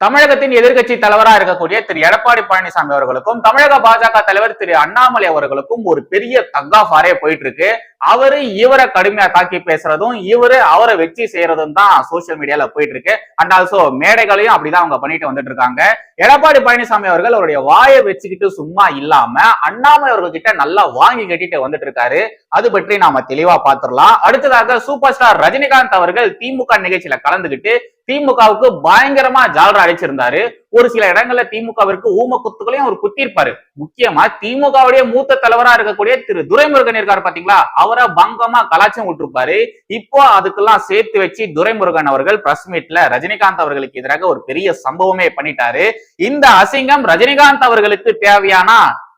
தமிழகத்தின் எதிர்க்கட்சி தலைவராக இருக்கக்கூடிய திரு. எடப்பாடி பழனிசாமி அவர்களுக்கும் தமிழக பாஜக தலைவர் திரு. அண்ணாமலை அவர்களுக்கும் ஒரு பெரிய தங்காஃபாரே போயிட்டு இருக்கு அவரு இவரை கடுமையா தாக்கி பேசுறதும் இவரு அவரை வச்சு செய்யறதும் தான் சோசியல் மீடியால போயிட்டு இருக்கு அண்ட் ஆல்சோ மேடைகளையும் அப்படிதான் அவங்க பண்ணிட்டு வந்துட்டு இருக்காங்க எடப்பாடி பழனிசாமி அவர்கள் அவருடைய வாயை வச்சுக்கிட்டு சும்மா இல்லாம அண்ணாமலை அவர்கள் கிட்ட நல்லா வாங்கி கட்டிட்டு வந்துட்டு இருக்காரு அது பற்றி நாம தெளிவா பாத்துரலாம். அடுத்ததாக சூப்பர் ஸ்டார் ரஜினிகாந்த் அவர்கள் திமுக நிகழ்ச்சியில கலந்துகிட்டு திமுகவுக்கு பயங்கரமா ஜாலரா அடிச்சிருந்தாரு. ஒரு சில இடங்கள்ல திமுகவிற்கு ஊம குத்துகளையும் அவர் குத்திருப்பாரு முக்கியமா திமுகவுடைய மூத்த தலைவரா இருக்கக்கூடிய திரு துரைமுருகன் இருக்காரு பாத்தீங்களா? அவரை பங்கமா கலாச்சம் விட்டுருப்பாரு. இப்போ அதுக்கெல்லாம் சேர்த்து வச்சு துரைமுருகன் அவர்கள் பிரஸ் மீட்ல ரஜினிகாந்த் அவர்களுக்கு எதிராக ஒரு பெரிய சம்பவமே பண்ணிட்டாரு. இந்த அசிங்கம் ரஜினிகாந்த் அவர்களுக்கு தேவையான?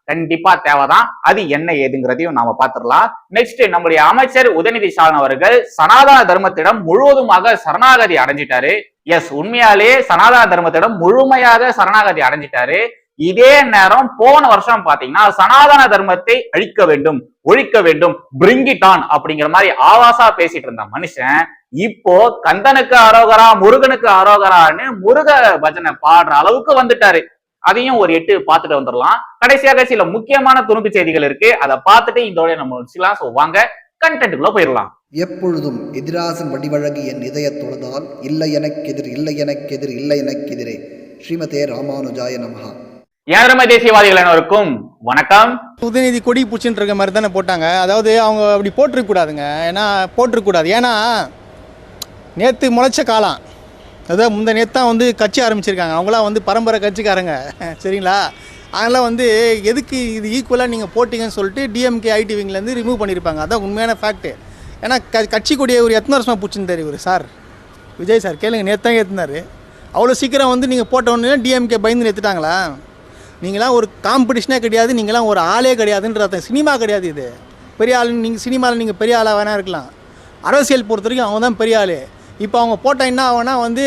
கண்டிப்பா தேவைதான். அது என்ன ஏதுங்கிறதையும் நாம பாத்துடலாம் நெக்ஸ்ட் நம்முடைய அமைச்சர் உதயநிதி ஸ்டாலின் அவர்கள் சனாதன தர்மத்திடம் முழுவதுமாக சரணாகதி அடைஞ்சிட்டாரு. எஸ் உண்மையாலே சனாதன தர்மத்திடம் முழுமையாக சரணாகதி அடைஞ்சிட்டாரு. இதே நேரம் போன வருஷம் பாத்தீங்கன்னா சனாதன தர்மத்தை அழிக்க வேண்டும் ஒழிக்க வேண்டும் பிரிங் இட் ஆன் அப்படிங்கிற மாதிரி ஆவாசா பேசிட்டு இருந்த மனுஷன் இப்போ கந்தனுக்கு அரோகரா முருகனுக்கு அரோகரான்னு முருக பஜனை பாடுற அளவுக்கு வந்துட்டாரு. அதையும் ஒரு எட்டு பார்த்துட்டு வந்துடலாம். கடைசியாக சில முக்கியமான துணுக்கு செய்திகள் இருக்கு. அதை பார்த்துட்டு இதோட நம்ம முடிச்சுக்கலாம். ஸோ வாங்க கண்டென்ட்டுக்குள்ள போயிடலாம். எப்பொழுதும் எதிராசன் வடிவழகு என் இதய தொழுதால் இல்லை எனக்கெதிர் இல்லை எனக்கெதிர் இல்லை எனக்கெதிரே ஸ்ரீமதே ராமானுஜாய நமஹா. ஏழரை தேசியவாதிகள் அனைவருக்கும் வணக்கம். உதயநிதி கொடி பூச்சின்னு இருக்க மாதிரி தானே போட்டாங்க. அதாவது அவங்க அப்படி போட்டிருக்க கூடாதுங்க. ஏன்னா போட்டிருக்க கூடாது. ஏன்னா நேற்று முளைச்ச காலம் அதான் முந்த நேற்று தான் வந்து கட்சி ஆரம்பிச்சிருக்காங்க. அவங்களாம் வந்து பரம்பரை கட்சிக்காரங்க. சரிங்களா? அதெல்லாம் வந்து எதுக்கு இது ஈக்குவலாக நீங்கள் போட்டிங்கன்னு சொல்லிட்டு டிஎம்கே ஐடி விங்லேருந்து ரிமூவ் பண்ணியிருப்பாங்க அதான் உண்மையான ஃபேக்ட்டு ஏன்னா க கட்சி கொடியை ஒரு எத்தனை வருஷமாக பூச்சின்னு இவர் சார். விஜய் சார் கேளுங்க நேற்று தான் ஏற்றுனாரு அவ்வளோ சீக்கிரம் வந்து நீங்கள் போட்டோன்னே டிஎம்கே பயந்து ஏற்றுட்டாங்களா நீங்களாம் ஒரு காம்படிஷனே கிடையாது நீங்களாம் ஒரு ஆளே கிடையாதுன்ற அர்த்தம். சினிமா கிடையாது இது. பெரிய ஆள் நீங்கள் சினிமாவில் நீங்கள் பெரிய ஆளாக வேணா இருக்கலாம். அரசியல் பொறுத்த வரைக்கும் அவங்க தான் பெரிய ஆள். இப்போ அவங்க போட்டால் என்ன ஆகும்னா வந்து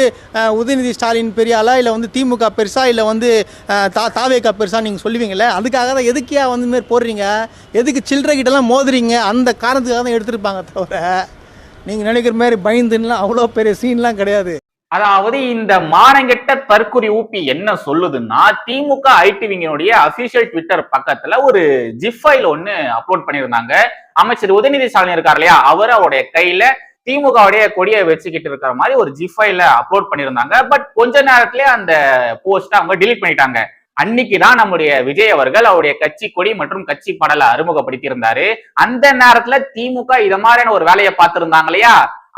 உதயநிதி ஸ்டாலின் பெரியளா இல்லை வந்து திமுக பெருசா இல்லை வந்து தா தாவேக்கா பெருசா நீங்கள் சொல்லுவீங்களே அதுக்காக தான் எதுக்கியா வந்து மாரி மாதிரி போடுறீங்க? எதுக்கு சில்லறைகிட்டலாம் மோதுறீங்க? அந்த காரணத்துக்காக தான் எடுத்திருப்பாங்க தவிர நீங்கள் நினைக்கிற மாதிரி பயந்துன்னா அவ்வளோ பெரிய சீன்லாம் கிடையாது. அதாவது இந்த மானங்கெட்ட தற்குறி ஊப்பி என்ன சொல்லுதுன்னா திமுக ஐடிவிங்கனுடைய அபிஷியல் ட்விட்டர் பக்கத்துல ஒரு ஜிப் ஃபைல் ஒன்னு அப்லோட் பண்ணியிருந்தாங்க. அமைச்சர் உதயநிதி ஸ்டாலின் இருக்கார் இல்லையா? அவர் அவருடைய கையில திமுகவுடைய கொடியை வச்சுக்கிட்டு இருக்கிற மாதிரி ஒரு ஜிஃபைல அப்லோட் பண்ணியிருந்தாங்க. பட் கொஞ்ச நேரத்திலே அந்த போஸ்ட் அவங்க டிலீட் பண்ணிட்டாங்க. அன்னைக்கு தான் நம்முடைய விஜய் அவர்கள் அவருடைய கட்சி கொடி மற்றும் கட்சி படலை அறிமுகப்படுத்தி இருந்தாரு அந்த நேரத்துல திமுக இத மாதிரியான ஒரு வேலையை பார்த்திருந்தாங்க இல்லையா?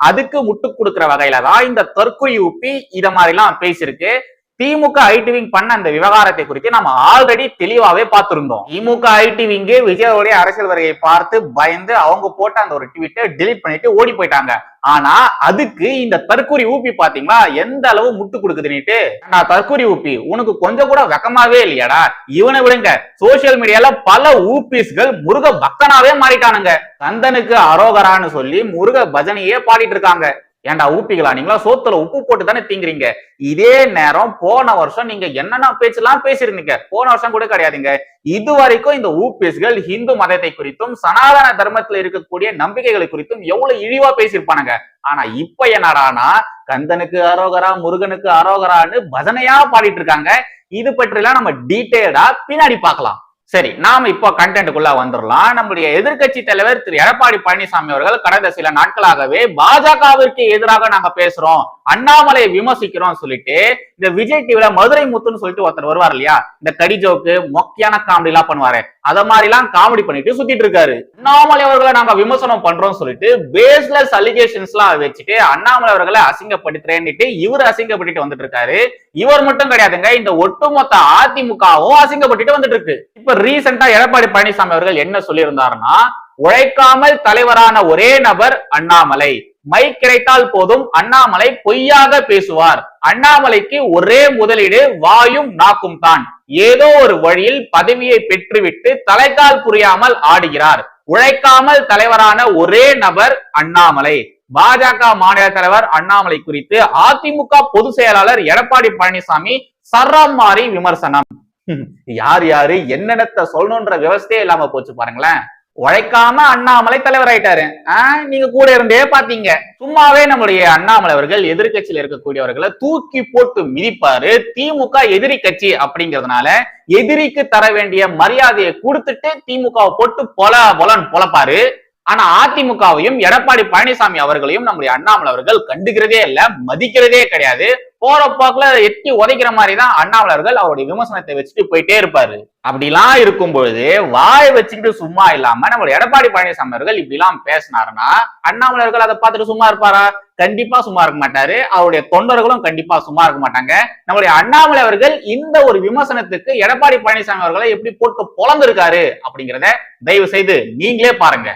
அதுக்கு முட்டு கொடுக்கிற வகையில தான் இந்த தற்கொலை ஊப்பி இத மாதிரி எல்லாம் பேசியிருக்கு. திமுக ஐடி விங் பண்ண அந்த விவகாரத்தை குறித்து நம்ம ஆல்ரெடி தெளிவாவே பார்த்திருந்தோம். திமுக ஐடி விங்கு விஜயோடைய அரசியல் வருகையை பார்த்து பயந்து அவங்க போட்ட அந்த ஒரு ட்வீட்டை டிலீட் பண்ணிட்டு ஓடி போயிட்டாங்க. ஆனா அதுக்கு இந்த தற்கூரி ஊப்பி பாத்தீங்களா? எந்த அளவு முட்டு கொடுக்குதுன்னுட்டு. நான் தற்கூரி ஊப்பி உனக்கு கொஞ்சம் கூட வெக்கமாவே இல்லையாடா? இவனை விடுங்க. சோசியல் மீடியால பல ஊபிஸ்கள் முருக பக்தனாவே மாறிட்டானுங்க. கந்தனுக்கு அரோகரான்னு சொல்லி முருக பஜனையே பாடிட்டு இருக்காங்க. ஏன்டா ஊப்பிகளா? நீங்களா சோத்துல உப்பு போட்டு தானே தீங்குறீங்க. இதே நேரம் போன வருஷம் நீங்க என்னென்ன பேச்செல்லாம் பேசிருந்தீங்க போன வருஷம் கூட கிடையாதுங்க. இது வரைக்கும் இந்த ஊபிஸ்கள் ஹிந்து மதத்தை குறித்தும் சனாதன தர்மத்துல இருக்கக்கூடிய நம்பிக்கைகளை குறித்தும் எவ்வளவு இழிவா பேசியிருப்பானுங்க. ஆனா இப்ப என்னடானா கந்தனுக்கு அரோகரா முருகனுக்கு அரோகரான்னு பஜனையா பாடிட்டு இருக்காங்க. இது பற்றிலாம் நம்ம டீட்டெயில்டா பின்னாடி பார்க்கலாம். சரி நாம இப்போ கண்டென்ட்டுக்குள்ள வந்துடலாம் நம்முடைய எதிர்க்கட்சி தலைவர் திரு. எடப்பாடி பழனிசாமி அவர்கள் கடந்த சில நாட்களாகவே பாஜகவிற்கு எதிராக நாங்க பேசுறோம் அண்ணாமலையை விமர்சிக்கிறோம் சொல்லிட்டு இந்த விஜய் டிவில மதுரை முத்துன்னு சொல்லிட்டு ஒருத்தர் வருவார் இல்லையா? இந்த கடி ஜோக்கு மொக்கையான காமெடி எல்லாம் பண்ணுவாரு. அத மாதிரி எல்லாம் காமெடி பண்ணிட்டு சுத்திட்டு இருக்காரு. அண்ணாமலை அவர்களை நாங்க விமர்சனம் பண்றோம் சொல்லிட்டு பேஸ்லெஸ் அலிகேஷன்ஸ் எல்லாம் வச்சுட்டு அண்ணாமலை அவர்களை அசிங்கப்படுத்துறேன்னுட்டு இவர் அசிங்கப்பட்டுட்டு வந்துட்டு இருக்காரு. இவர் மட்டும் கிடையாதுங்க இந்த ஒட்டுமொத்த அதிமுகவும் அசிங்கப்பட்டுட்டு வந்துட்டு இருக்கு. இப்ப ரீசெண்டா எடப்பாடி பழனிசாமி அவர்கள் என்ன சொல்லியிருந்தாருன்னா உழைக்காமல் தலைவரான ஒரே நபர் அண்ணாமலை. மைக் கிடைத்தால் போதும். அண்ணாமலை பொய்யாக பேசுவார். அண்ணாமலைக்கு ஒரே முதலீடு வாயும் நாக்கும் தான். ஏதோ ஒரு வழியில் பதவியை பெற்றுவிட்டு தலைக்கால் புரியாமல் ஆடுகிறார். உழைக்காமல் தலைவரான ஒரே நபர் அண்ணாமலை. பாஜக மாநில தலைவர் அண்ணாமலை குறித்து அதிமுக பொதுச் செயலாளர் எடப்பாடி பழனிசாமி சரம் மாறி விமர்சனம். யார் யாரு என்னென்னத்த சொல்லணும்ன்ற விவசாயே இல்லாம போச்சு பாருங்களேன். உழைக்காம அண்ணாமலை தலைவர் ஆயிட்டாரு. ஆஹ் நீங்க கூட இருந்தே பாத்தீங்க. சும்மாவே நம்முடைய அண்ணாமலை அவர்கள் எதிர்க்கட்சியில இருக்கக்கூடியவர்களை தூக்கி போட்டு மிதிப்பாரு. திமுக எதிரி கட்சி அப்படிங்கறதுனால எதிரிக்கு தர வேண்டிய மரியாதையை கொடுத்துட்டு திமுகவை போட்டு பொல பொலன் பொழப்பாரு ஆனா அதிமுகவையும் எடப்பாடி பழனிசாமி அவர்களையும் நம்முடைய அண்ணாமலை அவர்கள் கண்டுக்கிறதே இல்ல மதிக்கிறதே கிடையாது. போற போக்குல எட்டி உதைக்கிற மாதிரி தான் அண்ணாமலைவர்கள் அவருடைய விமர்சனத்தை வச்சுட்டு போயிட்டே இருப்பாரு. அப்படிலாம் இருக்கும் பொழுது வாய் வச்சுக்கிட்டு சும்மா இல்லாம நம்மளுடைய எடப்பாடி பழனிசாமி அவர்கள் இப்படி எல்லாம் பேசினாருன்னா அண்ணாமலர்கள் அதை பார்த்துட்டு சும்மா இருப்பாரா? கண்டிப்பா சும்மா இருக்க மாட்டாரு. அவருடைய தொண்டர்களும் கண்டிப்பா சும்மா இருக்க மாட்டாங்க. நம்மளுடைய அண்ணாமலை அவர்கள் இந்த ஒரு விமர்சனத்துக்கு எடப்பாடி பழனிசாமி அவர்களை எப்படி போட்டு பொழந்திருக்காரு அப்படிங்கிறத தயவு செய்து நீங்களே பாருங்க.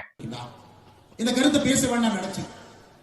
இந்த கருத்தை பேச வேண்டாம் நினைச்சேன்.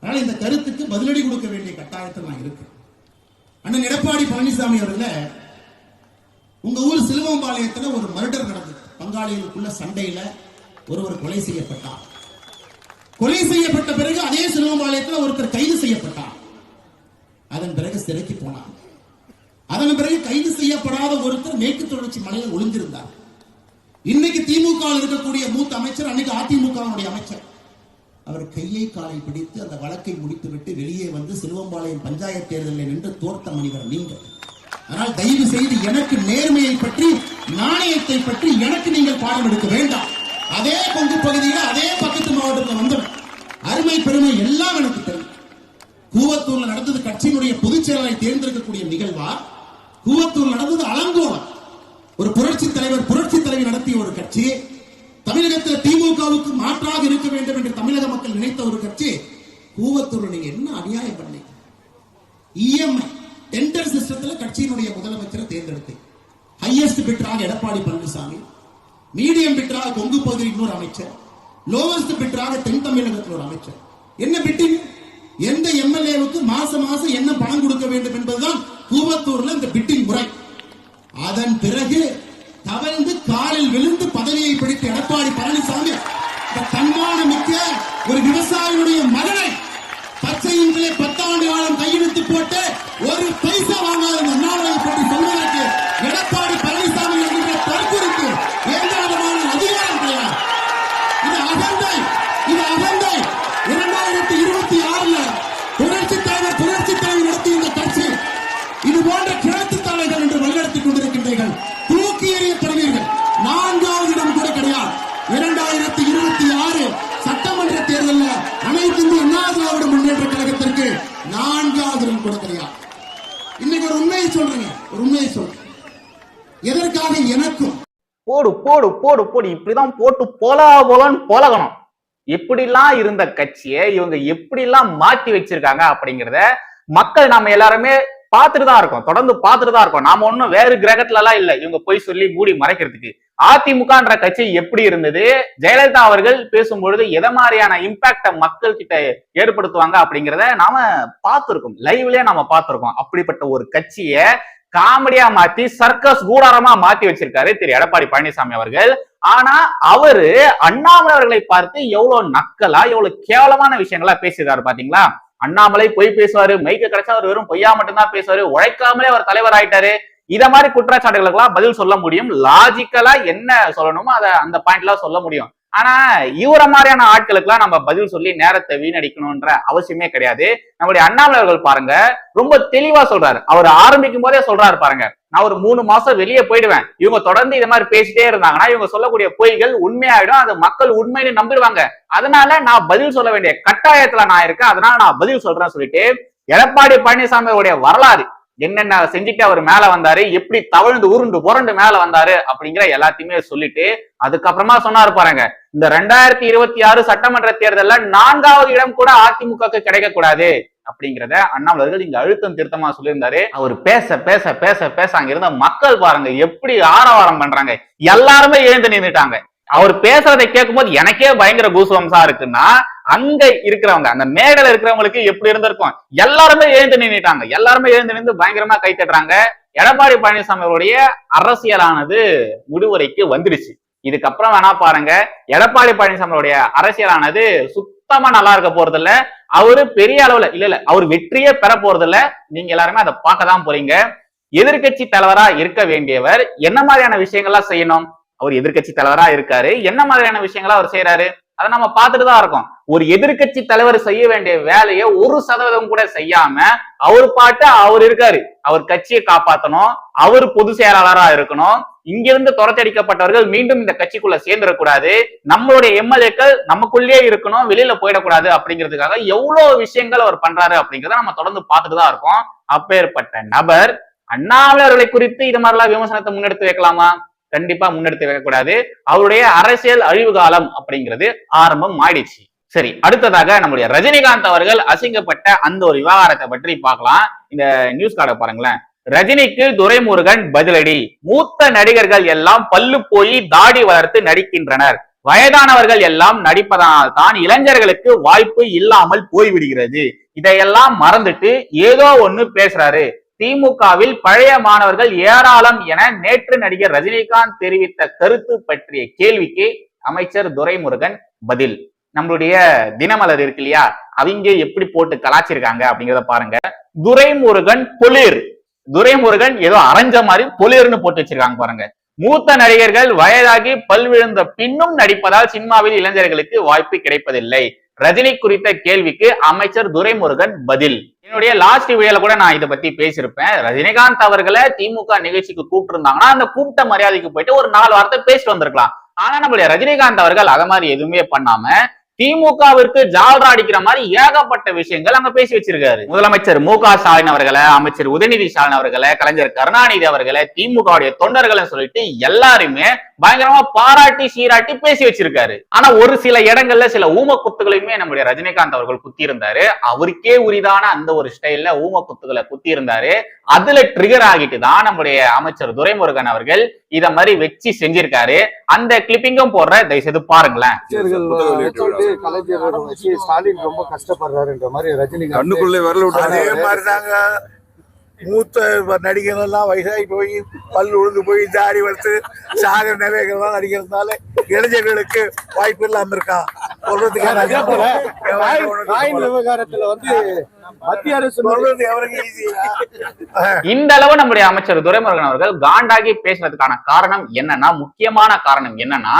அதனால இந்த கருத்துக்கு பதிலடி கொடுக்க வேண்டிய கட்டாயத்தில் நான் இருக்கேன் அண்ணன் எடப்பாடி பழனிசாமி அவர்கள உங்க ஊர் சிலுவம்பாளையத்துல ஒரு மர்டர் நடந்தது. பங்காளிகளுக்குள்ள சண்டையில ஒருவர் கொலை செய்யப்பட்டார். கொலை செய்யப்பட்ட பிறகு அதே சிலுவம்பாளையத்துல ஒருத்தர் கைது செய்யப்பட்டார். அதன் பிறகு சிறைக்கு போனார். அதன் பிறகு கைது செய்யப்படாத ஒருத்தர் மேற்கு தொடர்ச்சி மலையில் ஒளிந்திருந்தார். இன்னைக்கு திமுக இருக்கக்கூடிய மூத்த அமைச்சர் அன்னைக்கு அதிமுகவுடைய அமைச்சர். அவர் கையை காலை பிடித்து அந்த வழக்கை முடித்துவிட்டு வெளியே வந்து சிலுவம்பாளையம் பஞ்சாயத்து தேர்தலில் நின்று தோர்த்த மனிதர் நீங்கள். ஆனால் தயவு செய்து எனக்கு நேர்மையை பற்றி நாணயத்தை பற்றி எனக்கு நீங்கள் பாடம் எடுக்க வேண்டாம். அதே கொங்கு பகுதியில் அதே பக்கத்து மாவட்டத்தில் வந்தவன். அருமை பெருமை எல்லாம் எனக்கு தெரியும். கூவத்தூர்ல நடந்தது கட்சியினுடைய பொதுச் செயலரை தேர்ந்தெடுக்கக்கூடிய நிகழ்வா? கூவத்தூர் நடந்தது அலங்கோலம். ஒரு புரட்சி தலைவர் புரட்சி தலைவி நடத்திய ஒரு கட்சி. தமிழகத்தில் திமுகவுக்கு மாற்றாக இருக்க வேண்டும் என்று தமிழக மக்கள் நினைத்த ஒரு கட்சி கூவத்தூர் நீங்க என்ன அநியாயம் பண்ணீங்க? இஎம்ஐ டெண்டர் சிஸ்டத்துல கட்சியினுடைய முதலமைச்சரை தேர்ந்தெடுத்தேன். ஹையஸ்ட் பிட்டராக எடப்பாடி பழனிசாமி மீடியம் பிட்டராக கொங்கு பகுதியில் இன்னொரு அமைச்சர் லோவஸ்ட் பிட்டராக தென் தமிழகத்தில் ஒரு அமைச்சர். என்ன பிட்டிங் எந்த எம்எல்ஏவுக்கு மாசம் மாசம் என்ன பணம் கொடுக்க வேண்டும் என்பதுதான் கூவத்தூர்ல இந்த பிட்டிங் முறை. அதன் பிறகு தவழ்ந்து காலில் விழுந்து பதவியை பிடித்த எடப்பாடி பழனிசாமி தன்மான மிக்க ஒரு விவசாயியுடைய மகனை பச்சையின்களே பத்தாண்டு காலம் கையெழுத்து போட்டு ஒரு பைசா வாங்காத இந்த அண்ணாமலை பற்றி தூக்கி தருவீர்கள். நான்காவது இடம் கூட கிடையாது. இரண்டாயிரத்தி இருபத்தி ஆறு சட்டமன்ற தேர்தலில் அனைத்து இந்திய அண்ணா திராவிட முன்னேற்ற கழகத்திற்கு நான்காவது இடம் கூட கிடையாது. இன்னைக்கு ஒரு உண்மையை சொல்றேங்க. ஒரு உண்மையை சொல்றேன். எதற்காக எனக்கும் போடு போடு போடு போடு. இப்படிதான் போட்டு போலா போலான்னு போலகணும் எப்படிலாம் இருந்த கட்சியை இவங்க எப்படிலாம் மாற்றி வச்சிருக்காங்க அப்படிங்கிறத மக்கள் நாம எல்லாருமே பார்த்துட்டு தான் இருக்கோம். தொடர்ந்து பார்த்துட்டு தான் இருக்கோம். நாம ஒன்றும் வேறு கிரகத்துல எல்லாம் இல்லை. இவங்க போய் சொல்லி மூடி மறைக்கிறதுக்கு. அதிமுகன்ற கட்சி எப்படி இருந்தது? ஜெயலலிதா அவர்கள் பேசும்பொழுது எதை மாதிரியான இம்பாக்ட மக்கள் கிட்ட ஏற்படுத்துவாங்க அப்படிங்கிறத நாம பார்த்துருக்கோம். லைவ்லயே நாம பார்த்துருக்கோம். அப்படிப்பட்ட ஒரு கட்சியை காமெடியா மாத்தி சர்க்கஸ் கூடாரமா மாத்தி வச்சிருக்காரு திரு. எடப்பாடி பழனிசாமி அவர்கள். ஆனா அவரு அண்ணாமலை அவர்களை பார்த்து எவ்வளவு நக்கலா எவ்வளவு கேவலமான விஷயங்களா பேசியிருக்காரு பாத்தீங்களா? அண்ணாமலை பொய் பேசுவாரு மைக்க கிடைச்சா அவர் வெறும் பொய்யா மட்டும்தான் பேசுவாரு உழைக்காமலே அவர் தலைவர் ஆயிட்டாரு. இத மாதிரி குற்றச்சாட்டுகளுக்கெல்லாம் பதில் சொல்ல முடியும். லாஜிக்கலா என்ன சொல்லணுமோ அதை அந்த பாயிண்ட்ல சொல்ல முடியும். ஆனா இவர மாதிரியான ஆட்களுக்கெல்லாம் நம்ம பதில் சொல்லி நேரத்தை வீணடிக்கணும்ன்ற அவசியமே கிடையாது. நம்முடைய அண்ணாமலை அவர்கள் பாருங்க ரொம்ப தெளிவா சொல்றாரு. அவர் ஆரம்பிக்கும் போதே சொல்றாரு பாருங்க நான் ஒரு மூணு மாசம் வெளியே போயிடுவேன். இவங்க தொடர்ந்து இது மாதிரி பேசிட்டே இருந்தாங்கன்னா இவங்க சொல்லக்கூடிய பொய்கள் உண்மையாயிடும். அது மக்கள் உண்மைன்னு நம்பிடுவாங்க. அதனால நான் பதில் சொல்ல வேண்டிய கட்டாயத்துல நான் இருக்கேன். அதனால நான் பதில் சொல்றேன் சொல்லிட்டு எடப்பாடி பழனிசாமி வரலாறு என்னென்ன செஞ்சுட்டு அவர் மேல வந்தாரு எப்படி தவழ்ந்து உருண்டு புரண்டு மேல வந்தாரு அப்படிங்கிற எல்லாத்தையுமே சொல்லிட்டு அதுக்கப்புறமா சொன்னாரு பாருங்க இந்த ரெண்டாயிரத்தி இருபத்தி ஆறு சட்டமன்ற தேர்தல்ல நான்காவது இடம் கூட அதிமுகக்கு கிடைக்க கூடாது அப்படிங்கிறத அண்ணாமலர்கள் இங்க அழுத்தம் திருத்தமா சொல்லியிருந்தாரு. அவர் பேச பேச பேச பேச அங்க இருந்த மக்கள் பாருங்க எப்படி ஆரவாரம் பண்றாங்க. எல்லாருமே எழுந்து நின்றுட்டாங்க அவர் பேசுறதை கேட்கும்போது எனக்கே பயங்கர கூசுவம்சா இருக்குன்னா அங்க இருக்கிறவங்க அந்த மேடையில இருக்கிறவங்களுக்கு எப்படி இருந்திருக்கும்? எல்லாருமே எழுந்து நின்னுட்டாங்க. எல்லாருமே எழுந்து நின்று பயங்கரமா கை தட்டுறாங்க. எடப்பாடி பழனிசாமி அவருடைய அரசியலானது முடிவுரைக்கு வந்துடுச்சு. இதுக்கப்புறம் வேணா பாருங்க. எடப்பாடி பழனிசாமியுடைய அரசியலானது சுத்தமா நல்லா இருக்க போறது இல்ல அவரு பெரிய அளவுல இல்ல இல்ல அவர் வெற்றியே பெற போறது இல்ல நீங்க எல்லாருமே அதை பார்க்க தான் போறீங்க. எதிர்க்கட்சி தலைவரா இருக்க வேண்டியவர் என்ன மாதிரியான விஷயங்கள்லாம் செய்யணும்? அவர் எதிர்க்கட்சி தலைவரா இருக்காரு. என்ன மாதிரியான விஷயங்களா அவர் செய்யறாரு அதை நம்ம பார்த்துட்டு தான் இருக்கோம். ஒரு எதிர்க்கட்சி தலைவர் செய்ய வேண்டிய வேலையை ஒரு சதவீதம் கூட செய்யாம அவர் பாட்டு அவர் இருக்காரு. அவர் கட்சியை காப்பாற்றணும் அவர் பொது செயலாளரா இருக்கணும். இங்கிருந்து துரத்தடிக்கப்பட்டவர்கள் மீண்டும் இந்த கட்சிக்குள்ள சேர்ந்துடக்கூடாது. நம்மளுடைய எம்எல்ஏக்கள் நமக்குள்ளேயே இருக்கணும். வெளியில போயிடக்கூடாது அப்படிங்கிறதுக்காக எவ்வளவு விஷயங்கள் அவர் பண்றாரு அப்படிங்கிறத நம்ம தொடர்ந்து பார்த்துட்டு தான் இருக்கோம். அப்பேற்பட்ட நபர் அண்ணாமலை அவர்களை குறித்து இது மாதிரிலாம் விமர்சனத்தை முன்னெடுத்து வைக்கலாமா? கண்டிப்பா முன்னெடுத்து வைக்கக்கூடாது. அவருடைய அரசியல் அழிவு காலம் அப்படிங்கிறது ஆரம்பம் ஆயிடுச்சு. சரி அடுத்ததாக நம்முடைய ரஜினிகாந்த் அவர்கள் அசிங்கப்பட்ட அந்த ஒரு விவகாரத்தை பற்றி பார்க்கலாம். இந்த நியூஸ் கார்டை பாருங்களேன். ரஜினிக்கு துரைமுருகன் பதிலடி. மூத்த நடிகர்கள் எல்லாம் பல்லு போய் தாடி வளர்த்து நடிக்கின்றனர். வயதானவர்கள் எல்லாம் நடிப்பதனால் தான் இளைஞர்களுக்கு வாய்ப்பு இல்லாமல் போய்விடுகிறது. இதையெல்லாம் மறந்துட்டு ஏதோ ஒண்ணு பேசுறாரு. திமுகவில் பழைய மாணவர்கள் ஏராளம் என நேற்று நடிகர் ரஜினிகாந்த் தெரிவித்த கருத்து பற்றிய கேள்விக்கு அமைச்சர் துரைமுருகன் பதில். நம்மளுடைய தினமலர் இருக்கு இல்லையா? அவங்க எப்படி போட்டு கலாச்சிருக்காங்க அப்படிங்கிறத பாருங்க. துரைமுருகன் பொலிர். துரைமுருகன் ஏதோ அரைஞ்ச மாதிரி பொலிர்னு போட்டு வச்சிருக்காங்க பாருங்க. மூத்த நடிகர்கள் வயதாகி பல்விழுந்த பின்னும் நடிப்பதால் சினிமாவில் இளைஞர்களுக்கு வாய்ப்பு கிடைப்பதில்லை. ரஜினி குறித்த கேள்விக்கு அமைச்சர் துரைமுருகன் பதில். என்னுடைய லாஸ்ட் வீடியோல கூட நான் இதை பத்தி பேசியிருப்பேன். ரஜினிகாந்த் அவர்களை திமுக நிகழ்ச்சிக்கு கூப்பிட்டு இருந்தாங்கன்னா அந்த கூப்பிட்ட மரியாதைக்கு போயிட்டு ஒரு நாலு வார்த்தை பேசிட்டு வந்திருக்கலாம். ஆனா நம்மளுடைய ரஜினிகாந்த் அவர்கள் அத மாதிரி எதுவுமே பண்ணாம திமுகவிற்கு ஜால்ரா அடிக்கிற மாதிரி ஏகப்பட்ட விஷயங்கள் அங்க பேசி வச்சிருக்காரு. முதலமைச்சர் மு க ஸ்டாலின் அவர்களை அமைச்சர் உதயநிதி ஸ்டாலின் அவர்களை கலைஞர் கருணாநிதி அவர்களை திமுகவுடைய தொண்டர்களை சொல்லிட்டு எல்லாருமே பயங்கரமா பாராட்டி சீராட்டி பேசி வச்சிருக்காரு. ஆனா ஒரு சில இடங்கள்ல சில ஊம குத்துகளையுமே நம்முடைய ரஜினிகாந்த் அவர்கள் குத்தி இருந்தாரு அவருக்கே உரிதான அந்த ஒரு ஸ்டைல்ல ஊம குத்துகளை குத்தி இருந்தாரு அதுல ட்ரிகர் ஆகிட்டு தான் நம்முடைய அமைச்சர் துரைமுருகன் அவர்கள் இத மாதிரி வச்சு செஞ்சிருக்காரு. அந்த கிளிப்பிங்கும் போடுற தயவு செய்து பாருங்களேன் கலைஞர் வச்சு ஸ்டாலின் ரொம்ப கஷ்டப்படுறாருன்ற மாதிரி ரஜினிகாந்த் கண்ணுக்குள்ளே விரல அதே மாதிரி தாங்க மூத்த நடிகர்கள் எல்லாம் வயசாகி போய் பல் உழுந்து போய் தாடி வளர்த்து சாகர நிலைகள்லாம் நடிக்கிறதுனால இளைஞர்களுக்கு வாய்ப்பு இல்லாம இருக்கா? சொல்றதுக்கான விவகாரத்துல வந்து மத்திய அரசு இந்த அளவு நம்முடைய அமைச்சர் துரைமுருகன் அவர்கள் காண்டாகி பேசுறதுக்கான காரணம் என்னன்னா முக்கியமான காரணம் என்னன்னா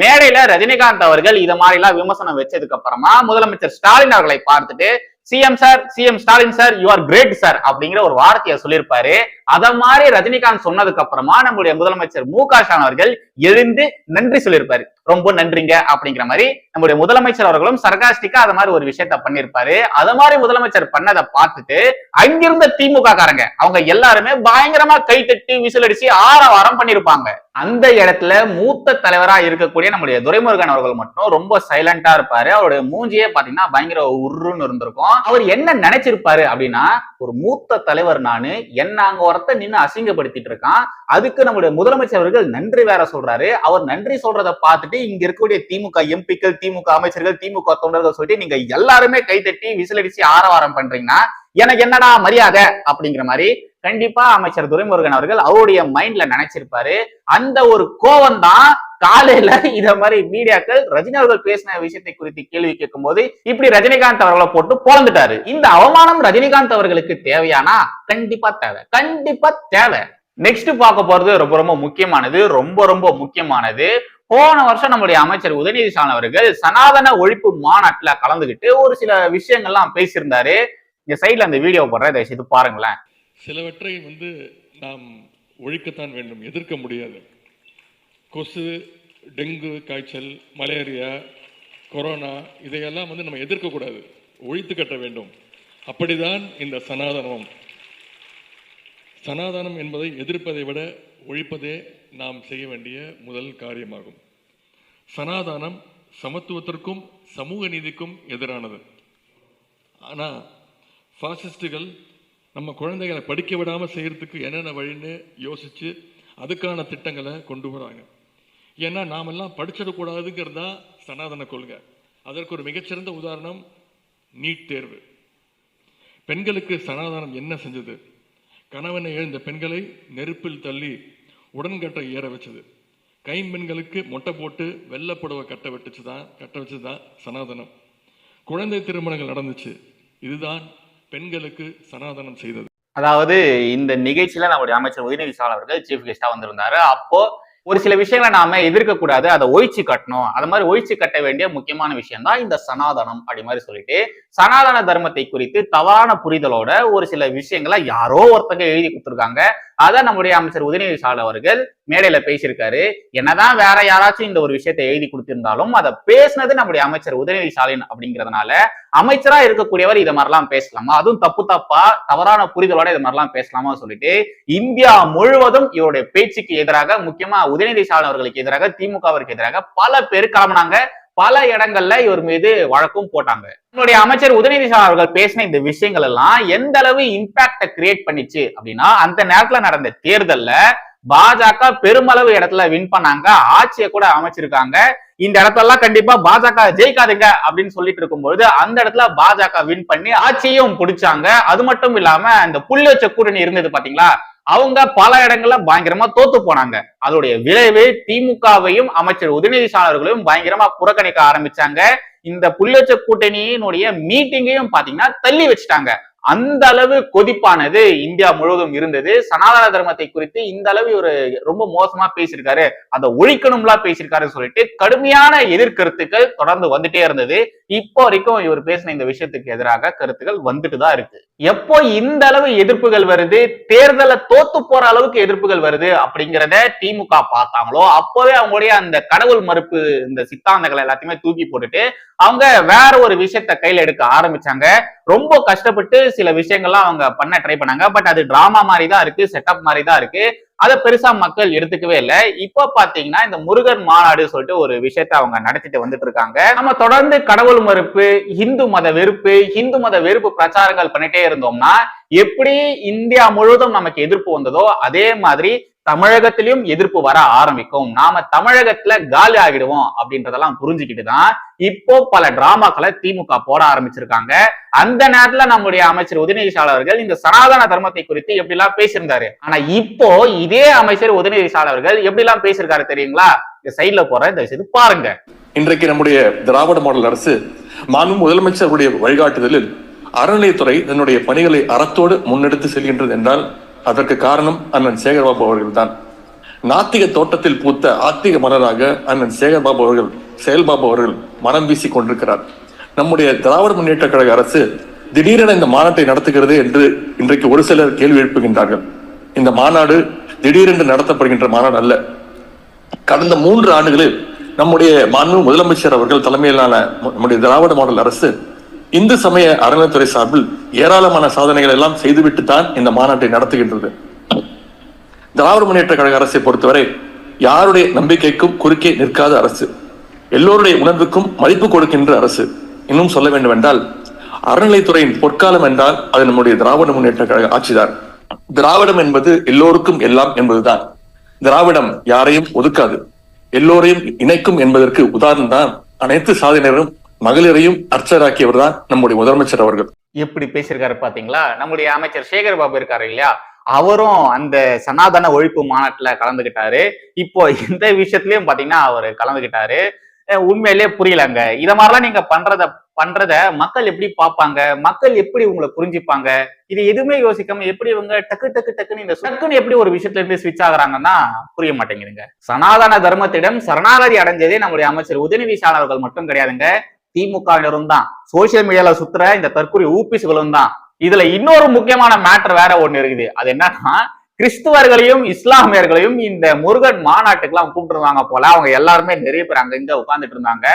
மேடையில ரஜினிகாந்த் அவர்கள் இத மாதிரி எல்லாம் விமர்சனம் வச்சதுக்கு அப்புறமா முதலமைச்சர் ஸ்டாலின் அவர்களை பார்த்துட்டு CM sir CM Stalin sir you are great sir அப்படிங்கிற ஒரு வார்த்தையை சொல்லியிருப்பாரு. அத மாதிரி ரஜினிகாந்த் சொன்னதுக்கு அப்புறமா நம்முடைய முதலமைச்சர் மு க ஸ்டாலின் அவர்கள் எழுந்து நன்றி சொல்லியிருப்பாரு. ரொம்ப நன்றிங்க அப்படிங்கிற மாதிரி நம்முடைய முதலமைச்சர் அவர்களும் சர்காஸ்டிக்கா அது மாதிரி ஒரு விஷயத்த பண்ணிருப்பாரு. அத மாதிரி முதலமைச்சர் பண்ணதை பார்த்துட்டு அங்கிருந்த திமுக காரங்க அவங்க எல்லாருமே பயங்கரமா கை தட்டி விசில் அடிச்சு ஆரவாரம் பண்ணிருப்பாங்க. அந்த இடத்துல மூத்த தலைவரா இருக்கக்கூடிய நம்முடைய துரைமுருகன் அவர்கள் மட்டும் ரொம்ப சைலண்டா இருப்பாரு. அவருடைய மூஞ்சியே பாத்தீங்கன்னா பயங்கர உருன்னு இருந்திருக்கும். அவர் என்ன நினைச்சிருப்பாரு அப்படின்னா ஒரு மூத்த தலைவர் நானு என்ன அங்க ஒருத்த நின்னு அசிங்கப்படுத்திட்டு இருக்கான். அதுக்கு நம்முடைய முதலமைச்சர் அவர்கள் நன்றி வேற சொல்றாரு. அவர் நன்றி சொல்றதை பார்த்துட்டு இங்க இருக்கக்கூடிய திமுக எம்பிக்கள் திமுக அமைச்சர்கள் திமுக தொண்டர்கள் சொல்லிட்டு நீங்க எல்லாருமே கைத்தட்டி விசிலடிச்சு ஆரவாரம் பண்றீங்கன்னா எனக்கு என்னடா மரியாதை அப்படிங்கிற மாதிரி கண்டிப்பா அமைச்சர் துரைமுருகன் அவர்கள் அவருடைய மைண்ட்ல நினைச்சிருப்பாரு. அந்த ஒரு கோவம் தான் காலையில இத மாதிரி மீடியாக்கள் ரஜினி அவர்கள் பேசின விஷயத்தை குறித்து கேள்வி கேட்கும் போது இப்படி ரஜினிகாந்த் அவர்களை போட்டு பொழந்துட்டாரு இந்த அவமானம் ரஜினிகாந்த் அவர்களுக்கு தேவையானா? கண்டிப்பா தேவை. கண்டிப்பா தேவை. நெக்ஸ்ட் பார்க்க போறது ரொம்ப ரொம்ப முக்கியமானது ரொம்ப ரொம்ப முக்கியமானது போன வருஷம் நம்முடைய அமைச்சர் உதயநிதி ஸ்டாலின் அவர்கள் சனாதன ஒழிப்பு மாநாட்டுல கலந்துகிட்டு ஒரு சில விஷயங்கள்லாம் பேசியிருந்தாரு. இந்த சைட்ல அந்த வீடியோ போடுற தயவு செய்து பாருங்களேன். சிலவற்றை வந்து நாம் ஒழிக்கத்தான் வேண்டும். எதிர்க்க முடியாது. கொசு டெங்கு காய்ச்சல் மலேரியா கொரோனா இதையெல்லாம் வந்து நம்ம எதிர்க்கக்கூடாது ஒழித்து கட்ட வேண்டும். அப்படிதான் இந்த சனாதனம் சனாதனம் என்பதை எதிர்ப்பதை விட ஒழிப்பதே நாம் செய்ய வேண்டிய முதல் காரியமாகும். சனாதானம் சமத்துவத்திற்கும் சமூக நீதிக்கும் எதிரானது. ஆனால் ஃபாசிஸ்டுகள் நம்ம குழந்தைகளை படிக்க விடாமல் செய்கிறதுக்கு என்னென்ன வழின்னு யோசித்து அதுக்கான திட்டங்களை கொண்டு வராங்க. ஏன்னா நாமெல்லாம் படிச்சிடக்கூடாதுங்கிறது தான் சனாதன கொள்கை. அதற்கு ஒரு மிகச்சிறந்த உதாரணம் நீட் தேர்வு. பெண்களுக்கு சனாதானம் என்ன செஞ்சது? கணவனை எழுந்த பெண்களை நெருப்பில் தள்ளி உடன்கட்டை ஏற வச்சது. கைம்பெண்களுக்கு மொட்டை போட்டு வெள்ளைப்புடவை கட்ட வெட்டுச்சு தான் கட்ட வச்சு தான் சனாதனம். குழந்தை திருமணங்கள் நடந்துச்சு. இதுதான் பெண்களுக்கு சனாதனம் செய்தது. அதாவது இந்த நிகழ்ச்சியில நம்முடைய அமைச்சர் உதயநிதி ஸ்டாலின் அவர்கள் சீஃப் கெஸ்டா வந்திருந்தாரு. அப்போ ஒரு சில விஷயங்களை நாம எதிர்க்க கூடாது. அதை ஒழிச்சு கட்டணும். அது மாதிரி ஒழிச்சு கட்ட வேண்டிய முக்கியமான விஷயம் தான் இந்த சனாதனம் அப்படி மாதிரி சொல்லிட்டு சனாதன தர்மத்தை குறித்து தவறான புரிதலோட ஒரு சில விஷயங்களை யாரோ ஒருத்தங்க எழுதி கொடுத்துருக்காங்க. அதை நம்முடைய அமைச்சர் உதயநிதி ஸ்டாலின் அவர்கள் மேடையில பேசியிருக்காரு. என்னதான் வேற யாராச்சும் இந்த ஒரு விஷயத்தை எழுதி கொடுத்திருந்தாலும் அதை பேசினது நம்முடைய அமைச்சர் உதயநிதி ஸ்டாலின் அப்படிங்கிறதுனால அமைச்சரா இருக்கக்கூடியவர் இதை மாதிரிலாம் பேசலாமா? அதுவும் தப்பு தப்பா தவறான புரிதலோட இது மாதிரிலாம் பேசலாமா சொல்லிட்டு இந்தியா முழுவதும் இவருடைய பேச்சுக்கு எதிராக முக்கியமா உதயநிதி ஸ்டாலின் அவர்களுக்கு எதிராக திமுகவிற்கு எதிராக பல பேர் கிளம்பினாங்க. பல இடங்கள்ல இவர் மீது வழக்கும் போட்டாங்க. நம்மளுடைய அமைச்சர் உதயநிதி அவர்கள் பேசின இந்த விஷயங்கள் எல்லாம் எந்த அளவு இம்பாக்ட கிரியேட் பண்ணிச்சு அப்படின்னா அந்த நேரத்துல நடந்த தேர்தல்ல பாஜக பெருமளவு இடத்துல வின் பண்ணாங்க. ஆட்சியை கூட அமைச்சிருக்காங்க. இந்த இடத்தெல்லாம் கண்டிப்பா பாஜக ஜெயிக்காதுங்க அப்படின்னு சொல்லிட்டு இருக்கும்போது அந்த இடத்துல பாஜக வின் பண்ணி ஆட்சியும் பிடிச்சாங்க. அது மட்டும் இல்லாம இந்த புள்ளி வச்ச கூட்டணி இருந்தது பாத்தீங்களா? அவங்க பல இடங்கள்ல பயங்கரமா தோத்து போனாங்க. அதோடைய விளைவு திமுகவையும் அமைச்சர் உதயநிதி பயங்கரமா புறக்கணிக்க ஆரம்பிச்சாங்க. இந்த புள்ளச்ச கூட்டணியினுடைய மீட்டிங்கையும் பாத்தீங்கன்னா தள்ளி வச்சுட்டாங்க. அந்த அளவு கொதிப்பானது இந்தியா முழுவதும் இருந்தது. சனாதன தர்மத்தை குறித்து இந்த அளவு ஒரு ரொம்ப மோசமா பேசியிருக்காரு. அதை ஒழிக்கணும்லாம் பேசியிருக்காருன்னு சொல்லிட்டு கடுமையான எதிர்கருத்துக்கள் தொடர்ந்து வந்துட்டே இருந்தது. இப்போ வரைக்கும் இவர் பேசின இந்த விஷயத்துக்கு எதிராக கருத்துக்கள் வந்துட்டு தான் இருக்கு. எப்போ இந்த அளவு எதிர்ப்புகள் வருது? தேர்தலை தோத்து போற அளவுக்கு எதிர்ப்புகள் வருது அப்படிங்கிறத திமுக பார்த்தாங்களோ அப்போவே அவங்களுடைய அந்த கடவுள் மறுப்பு இந்த சித்தாந்தங்களை எல்லாத்தையுமே தூக்கி போட்டுட்டு அவங்க வேற ஒரு விஷயத்த கையில எடுக்க ஆரம்பிச்சாங்க. ரொம்ப கஷ்டப்பட்டு சில விஷயங்கள்லாம் அவங்க பண்ண ட்ரை பண்ணாங்க. பட் அது டிராமா மாதிரி தான் இருக்கு செட்டப் மாதிரி தான் இருக்கு. அதை பெருசா மக்கள் எடுத்துக்கவே இல்லை. இப்போ பாத்தீங்கன்னா இந்த முருகன் மாநாடு சொல்லிட்டு ஒரு விஷயத்த அவங்க நடத்திட்டு வந்துட்டு இருக்காங்க. நம்ம தொடர்ந்து கடவுள் மறுப்பு இந்து மத வெறுப்பு இந்து மத வெறுப்பு பிரச்சாரங்கள் பண்ணிட்டே இருந்தோம்னா எப்படி இந்தியா முழுவதும் நமக்கு எதிர்ப்பு வந்ததோ அதே மாதிரி தமிழகத்திலும் எதிர்ப்பு வர ஆரம்பிக்கும். நாம தமிழகத்துல காலி ஆகிடுவோம் அப்படின்றதெல்லாம் புரிஞ்சுக்கிட்டு தான் இப்போ பல டிராமாக்களை திமுக போட ஆரம்பிச்சிருக்காங்க. அந்த நேரத்துல நம்முடைய அமைச்சர் உதயநிதி அவர்கள் இந்த சனாதன தர்மத்தை குறித்து எப்படி எல்லாம் பேசியிருந்தாரு? ஆனா இப்போ இதே அமைச்சர் உதயநிதி அவர்கள் எப்படி எல்லாம் பேசியிருக்காரு தெரியுங்களா? இந்த சைட்ல போற இந்த இது பாருங்க. இன்றைக்கு நம்முடைய திராவிட மாடல் அரசு மாண்பு முதலமைச்சருடைய வழிகாட்டுதலில் அறநிலையத்துறை தன்னுடைய பணிகளை அறத்தோடு முன்னெடுத்து செல்கின்றது என்றால் அதற்கு காரணம் அண்ணன் சேகர்பாபு அவர்கள்தான். நாத்திக தோட்டத்தில் பூத்த ஆத்திக மலராக அண்ணன் சேகர்பாபு அவர்கள் செயல்பாபு அவர்கள் மனம் வீசிக் கொண்டிருக்கிறார். நம்முடைய திராவிட முன்னேற்ற கழக அரசு திடீரென இந்த மாநாட்டை நடத்துகிறது என்று இன்றைக்கு ஒரு சிலர் கேள்வி எழுப்புகின்றார்கள். இந்த மாநாடு திடீரென்று நடத்தப்படுகின்ற மாநாடு அல்ல. கடந்த மூன்று ஆண்டுகளில் நம்முடைய மாண்பு முதலமைச்சர் அவர்கள் தலைமையிலான நம்முடைய திராவிட மாடல் அரசு இந்து சமய அறநிலைத்துறை சார்பில் ஏராளமான சாதனைகள் எல்லாம் செய்துவிட்டு தான் இந்த மாநாட்டை நடத்துகின்றது. திராவிட முன்னேற்ற கழக அரசை பொறுத்தவரை யாருடைய நம்பிக்கைக்கும் குறுக்கே நிற்காத அரசு எல்லோருடைய உணர்வுக்கும் மதிப்பு கொடுக்கின்ற அரசு. இன்னும் சொல்ல வேண்டும் என்றால் அறநிலைத்துறையின் பொற்காலம் என்றால் அது நம்முடைய திராவிட முன்னேற்ற கழக ஆட்சிதான் திராவிடம் என்பது எல்லோருக்கும் எல்லாம் என்பதுதான். திராவிடம் யாரையும் ஒதுக்காது எல்லோரையும் இணைக்கும் என்பதற்கு உதாரணம் தான் அனைத்து சாதனையரும் மகளிரையும் அர்ச்சராக்கியவர் தான் நம்முடைய முதலமைச்சர் அவர்கள். எப்படி பேசியிருக்காரு பாத்தீங்களா? நம்முடைய அமைச்சர் சேகர் பாபு இருக்காரு இல்லையா? அவரும் அந்த சனாதன ஒழிப்பு மாநாட்டுல கலந்துகிட்டாரு. இப்போ இந்த விஷயத்திலயும் பாத்தீங்கன்னா அவர் கலந்துகிட்டாரு. உண்மையிலே உண்மையிலேயே புரியலங்க. இத மாதிரிலாம் நீங்க பண்றத பண்றத மக்கள் எப்படி பார்ப்பாங்க? மக்கள் எப்படி உங்களை புரிஞ்சுப்பாங்க? இது எதுவுமே யோசிக்காம எப்படி இவங்க டக்கு டக்கு டக்குன்னு இந்த டக்குன்னு எப்படி ஒரு விஷயத்துல இருந்து ஸ்விட்ச் ஆகுறாங்கன்னா புரிய மாட்டேங்குதுங்க. சனாதன தர்மத்திடம் சரணாகதி அடைஞ்சதே நம்முடைய அமைச்சர் உதயநிதி சாணவர்கள் மட்டும் கிடையாதுங்க. திமுகவினரும் தான் சோசியல் மீடியால சுத்துற இந்த தற்கொலை ஊபிசுகளும் தான் இதுல இன்னொரு முக்கியமான மேட்டர் வேற ஒண்ணு இருக்குது. அது என்னன்னா கிறிஸ்துவர்களையும் இஸ்லாமியர்களையும் இந்த முருகன் மாநாட்டுக்கு எல்லாம் போல. அவங்க எல்லாருமே நிறைய பேர் அங்க இங்க உட்கார்ந்துட்டு இருந்தாங்க.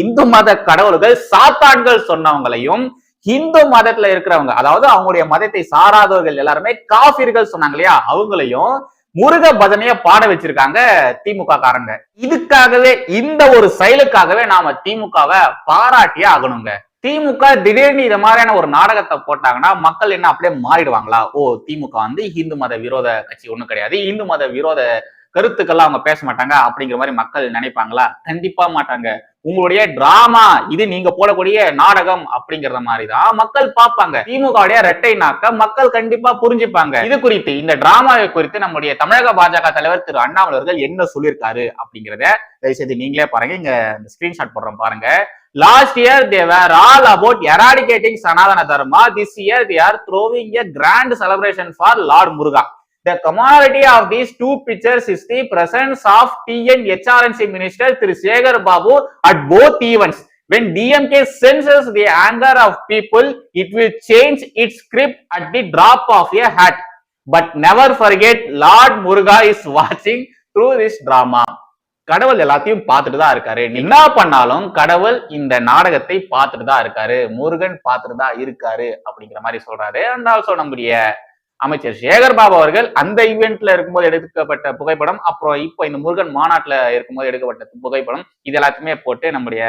இந்து மத கடவுள்கள் சாத்தான்கள் சொன்னவங்களையும் இந்து மதத்துல இருக்கிறவங்க அதாவது அவங்களுடைய மதத்தை சாராதவர்கள் எல்லாருமே காபிர்கள் சொன்னாங்க இல்லையா? அவங்களையும் முருக பஜனைய பாட வச்சிருக்காங்க திமுக காரங்க. இதுக்காகவே இந்த ஒரு செயலுக்காகவே நாம திமுகவை பாராட்டியே ஆகணுங்க. திமுக திடீர்னு இந்த மாதிரியான ஒரு நாடகத்தை போட்டாங்கன்னா மக்கள் என்ன அப்படியே மாறிடுவாங்களா? ஓ திமுக வந்து இந்து மத விரோத கட்சி ஒண்ணும் கிடையாது. இந்து மத விரோத கருத்துக்கள்லாம் அவங்க பேச மாட்டாங்க அப்படிங்கிற மாதிரி மக்கள் நினைப்பாங்களா? கண்டிப்பா மாட்டாங்க. உங்களுடைய டிராமா இது நீங்க போடக்கூடிய நாடகம் அப்படிங்கறத மாதிரிதான் மக்கள் பார்ப்பாங்க. திமுகவுடைய ரெட்டை நாக்க மக்கள் கண்டிப்பா புரிஞ்சுப்பாங்க. இது குறித்து இந்த டிராமாவை குறித்து நம்முடைய தமிழக பாஜக தலைவர் திரு அண்ணாமலை அவர்கள் என்ன சொல்லியிருக்காரு அப்படிங்கறத தயவுசெய்து நீங்களே பாருங்க. இங்க இந்த ஸ்கிரீன்ஷாட் போடுறோம் பாருங்க. Last year they were all about eradicating Sanatana Dharma this year they are throwing a grand celebration for lord Muruga the commonality of these two pictures is the presence of TNHRNC minister Thiru Sekar Babu at both events when DMK senses the anger of people it will change its script at the drop of a hat. But never forget lord Muruga is watching through this drama கடவுள் எல்லாத்தையும் பார்த்துட்டு தான் இருக்காரு என்ன பண்ணாலும் கடவுள் இந்த நாடகத்தை பார்த்துட்டு தான் இருக்காரு முருகன் பார்த்துட்டு தான் இருக்காரு அப்படிங்கிற மாதிரி சொல்றாரு அந்த ஆல்சோ நம்முடைய அமைச்சர் சேகர் பாபு அவர்கள் அந்த ஈவெண்ட்ல இருக்கும்போது எடுக்கப்பட்ட புகைப்படம் அப்புறம் இப்போ இந்த முருகன் மாநாட்டுல இருக்கும்போது எடுக்கப்பட்ட புகைப்படம் இது எல்லாத்தையுமே போட்டு நம்முடைய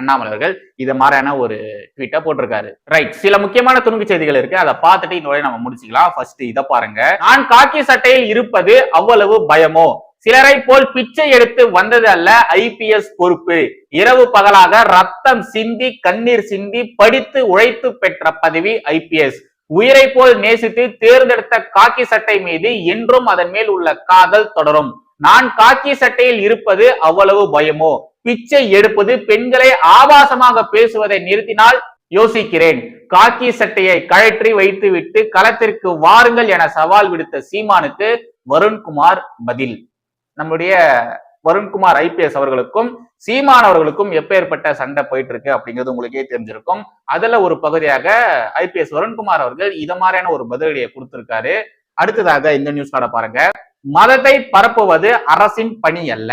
அண்ணாமலை அவர்கள் இது மாதிரியான ஒரு ட்வீட்டை போட்டிருக்காரு. ரைட் சில முக்கியமான துணுக்கு செய்திகள் இருக்கு. அதை பார்த்துட்டு இந்த நம்ம முடிச்சுக்கலாம். ஃபர்ஸ்ட் இதை பாருங்க. நான் காக்கி சட்டையில் இருப்பது அவ்வளவு பயமோ? சிலரை போல் பிச்சை எடுத்து வந்தது அல்ல ஐபிஎஸ் பொறுப்பு. இரவு பகலாக ரத்தம் சிந்தி கண்ணீர் சிந்தி படித்து உழைத்து பெற்ற பதவி ஐபிஎஸ். உயிரை போல் நேசித்து தேர்ந்தெடுத்த காக்கி சட்டை மீது என்றும் அதன் மேல் உள்ள காதல் தொடரும். நான் காக்கி சட்டையில் இருப்பது அவ்வளவு பயமோ? பிச்சை எடுப்பது பெண்களை ஆபாசமாக பேசுவதை நிறுத்தினால் யோசிக்கிறேன். காக்கி சட்டையை கழற்றி வைத்துவிட்டு களத்திற்கு வாருங்கள் என சவால் விடுத்த சீமானுக்கு வருண்குமார் பதில். நம்முடைய வருண்குமார் ஐபிஎஸ் அவர்களுக்கும் சீமான் அவர்களுக்கும் எப்பேற்பட்ட சண்டை போயிட்டு இருக்கு அப்படிங்கிறது உங்களுக்கே தெரிஞ்சிருக்கும். அதுல ஒரு பகுதியாக ஐபிஎஸ் வருண்குமார் அவர்கள் இத மாதிரியான ஒரு பதிலடியை கொடுத்திருக்காரு. அடுத்ததாக இந்த நியூஸ் கார்டை பாருங்க. மதத்தை பரப்புவது அரசின் பணி அல்ல.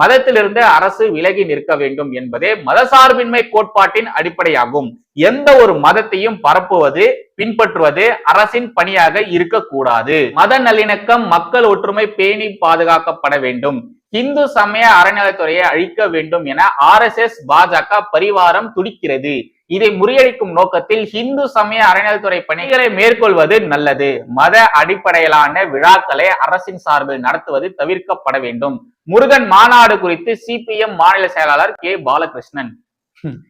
மதத்திலிருந்து அரசு விலகி நிற்க வேண்டும் என்பதே மதசார்பின்மை கோட்பாட்டின் அடிப்படையாகும். எந்த ஒரு மதத்தையும் பரப்புவது பின்பற்றுவது அரசின் பணியாக இருக்கக்கூடாது. மத நல்லிணக்கம் மக்கள் ஒற்றுமை பேணி பாதுகாக்கப்பட வேண்டும். இந்து சமய அறநிலைத்துறையை அழிக்க வேண்டும் என ஆர் எஸ் எஸ் பாஜக பரிவாரம் துடிக்கிறது. இதை முறியடிக்கும் நோக்கத்தில் இந்து சமய அறநிலைத்துறை பணிகளை மேற்கொள்வது நல்லது. மத அடிப்படையிலான விழாக்களை அரசின் சார்பில் நடத்துவது தவிர்க்கப்பட வேண்டும். முருகன் மாநாடு குறித்து சிபிஎம் மாநில செயலாளர் கே. பாலகிருஷ்ணன்.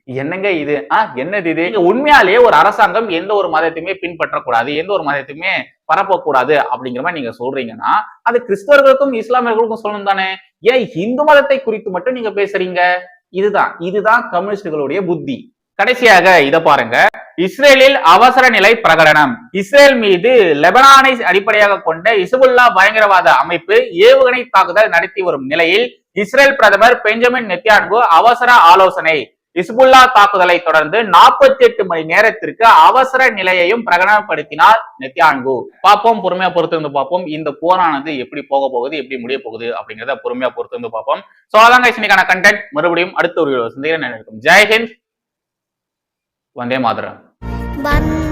என்னங்க இது? ஆஹ் என்னது இது? உண்மையாலேயே ஒரு அரசாங்கம் எந்த ஒரு மதத்தையுமே பின்பற்றக்கூடாது எந்த ஒரு மதத்தையுமே பரப்பக்கூடாது அப்படிங்கிற மாதிரி நீங்க சொல்றீங்கன்னா அது கிறிஸ்தவர்களுக்கும் இஸ்லாமியர்களுக்கும் சொல்லணும் தானே? ஏன் இந்து மதத்தை குறித்து மட்டும் நீங்க பேசுறீங்க? இதுதான் இதுதான் கம்யூனிஸ்டுகளுடைய புத்தி. கடைசியாக இதை பாருங்க. இஸ்ரேலில் அவசர நிலை பிரகடனம். இஸ்ரேல் மீது லெபனானை அடிப்படையாக கொண்ட இசுபுல்லா பயங்கரவாத அமைப்பு ஏவுகணை தாக்குதல் நடத்தி வரும் நிலையில் இஸ்ரேல் பிரதமர் பெஞ்சமின் நெத்தியான்கு அவசர ஆலோசனை. இஸ்புல்லா தாக்குதலை தொடர்ந்து நாற்பத்தி எட்டு மணி நேரத்திற்கு அவசர நிலையையும் பிரகடனப்படுத்தினார் நெத்தியான்கு. பார்ப்போம் பொறுமையா பொறுத்து இருந்து பார்ப்போம். இந்த போரானது எப்படி போக போகுது எப்படி முடிய போகுது அப்படிங்கறத பொறுமையா பொறுத்திருந்து பார்ப்போம். சோ அதாங்க கண்டென்ட் மறுபடியும் அடுத்த ஒரு சந்தேகம் நினைக்கும் ஜெய்ஹிந்த் வந்தே மாதரம் வந்த